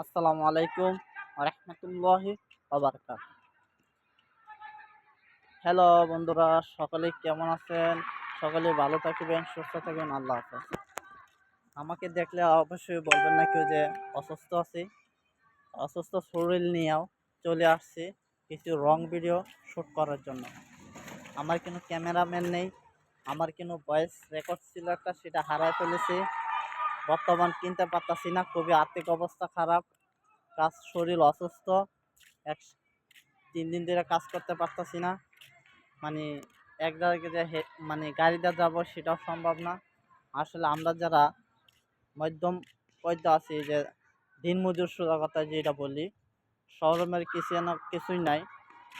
আসসালামু আলাইকুম রহমতুল্লাহি বাবারকাত হ্যালো বন্ধুরা, সকলে কেমন আছেন? সকলে ভালো থাকবেন, সুস্থ থাকবেন, আল্লাহ হাফেজ। আমাকে দেখলে অবশ্যই বলবেন না কেউ যে অসুস্থ আছি। অসুস্থ শরীর নিয়েও চলে আসছি কিছু রং ভিডিও শ্যুট করার জন্য। আমার কোনো ক্যামেরাম্যান নেই, আমার কোনো ভয়েস রেকর্ড ছিল একটা, সেটা হারায় ফেলেছি। বর্তমান কিনতে পারতাছি না, খুবই আর্থিক অবস্থা খারাপ, কাজ শরীর অসুস্থ, এক তিন দিন ধরে কাজ করতে পারতাছি না মানে এক জায়গায় যে মানে গাড়িতে যাব সেটাও সম্ভব না। আসলে আমরা যারা মধ্যম পর্যায়ে আছি, যে দিনমজুর সোজা কথা যেটা বলি, শহরের কিছু না, কিছুই নাই।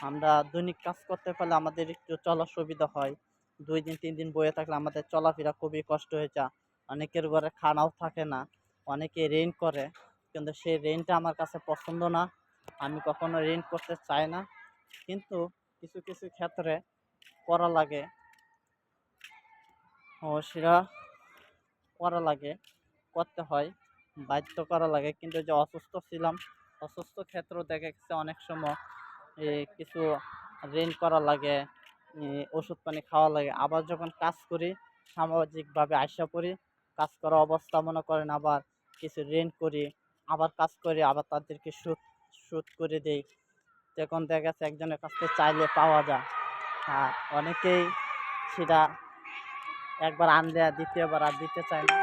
আমরা দৈনিক কাজ করতে পারলে আমাদের একটু চলার সুবিধা হয়, দুই দিন, তিন দিন বয়ে থাকলে আমাদের চলাফেরা খুবই কষ্ট হয়ে যায়। অনেকের ঘরে খানাও থাকে না, অনেকে রেন করে, কিন্তু সেই রেনটা আমার কাছে পছন্দ না। আমি কখনো রেন করতে চাই না, কিন্তু কিছু কিছু ক্ষেত্রে করা লাগে। সেটা করা লাগে, করতে হয়, বাধ্য করা লাগে। কিন্তু যে অসুস্থ ছিলাম, অসুস্থ ক্ষেত্র দেখা গেছে অনেক সময় কিছু রেন করা লাগে ওষুধ পানি খাওয়া লাগে। আবার যখন কাজ করি, সামাজিকভাবে আশা করি কাজ করা অবস্থা মনে করেন আবার কিছু রেন করি, আবার কাজ করি, আবার তাদেরকে সুদ সুদ করে দেই। তখন দেখা গেছে একজনের কাছ থেকে চাইলে পাওয়া যায়। আর অনেকেই সেটা একবার আনলে আর দ্বিতীয়বার আর দিতে চায় না।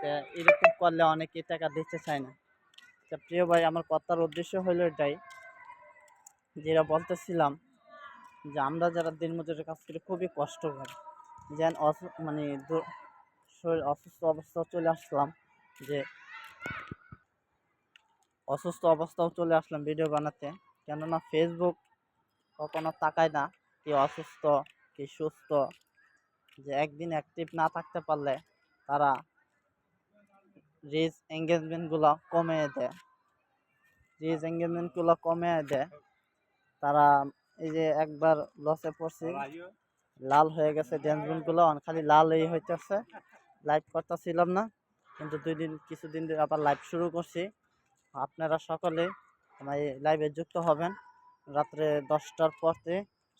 তো এরকম করলে অনেকেই টাকা দিতে চায় না। তো প্রিয় ভাই, আমার কথার উদ্দেশ্য হলো এটাই। যেটা বলতেছিলাম যে আমরা যারা দিনমজুরের কাজ করি, খুবই কষ্ট হয় যেন মানে শরীর অসুস্থ অবস্থা চলে আসলাম যে অসুস্থ অবস্থাও চলে আসলাম ভিডিও বানাতে। কেননা ফেসবুক কখনো তাকায় না কি অসুস্থ কি সুস্থ যে একদিন অ্যাক্টিভ না থাকতে পারলে তারা রিচ এঙ্গেজমেন্টগুলো কমিয়ে দেয়। রিচ এঙ্গেজমেন্টগুলো কমিয়ে দেয়। তারা এই যে একবার লসে পড়ছি লাল হয়ে গেছে ড্যান্সগুলো খালি লাল এই হইতেছে। লাইভ করতেছিলাম না। কিন্তু দুই দিন কিছুদিন ধরে আবার লাইভ শুরু করছি। আপনারা সকলে আমার লাইভে যুক্ত হবেন। রাত্রে দশটার পরে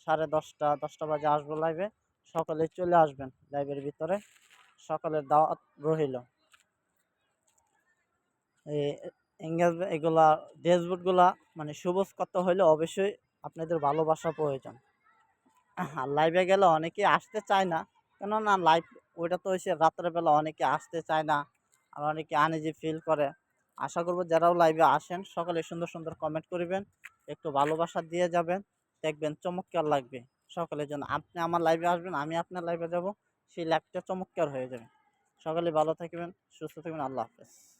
সাড়ে দশটা দশটা বাজে আসব লাইভে সকলে চলে আসবেন লাইভের ভিতরে। সকলের দাওয়াত রহিল। এঙ্গেজমেন্ট এগুলা ড্যাশবোর্ডগুলা মানে সবুজ করতে হলে অবশ্যই আপনাদের ভালোবাসা প্রয়োজন। আর লাইভে গেলে অনেকে আসতে চায় না। কেননা লাইভ ওইটা তো এসে রাত্রেবেলা অনেকে আসতে চায় না, আর অনেকে আনেজি ফিল করে। আশা করব যারাও লাইভে আসেন, সকালে সুন্দর সুন্দর কমেন্ট করবেন, একটু ভালোবাসা দিয়ে যাবেন, দেখবেন চমৎকার লাগবে। সকলের জন্য আপনি আমার লাইভে আসবেন, আমি আপনার লাইভে যাব, সেই লাইভটা চমৎকার হয়ে যাবে। সকালে ভালো থাকবেন, সুস্থ থাকবেন, আল্লাহ হাফেজ।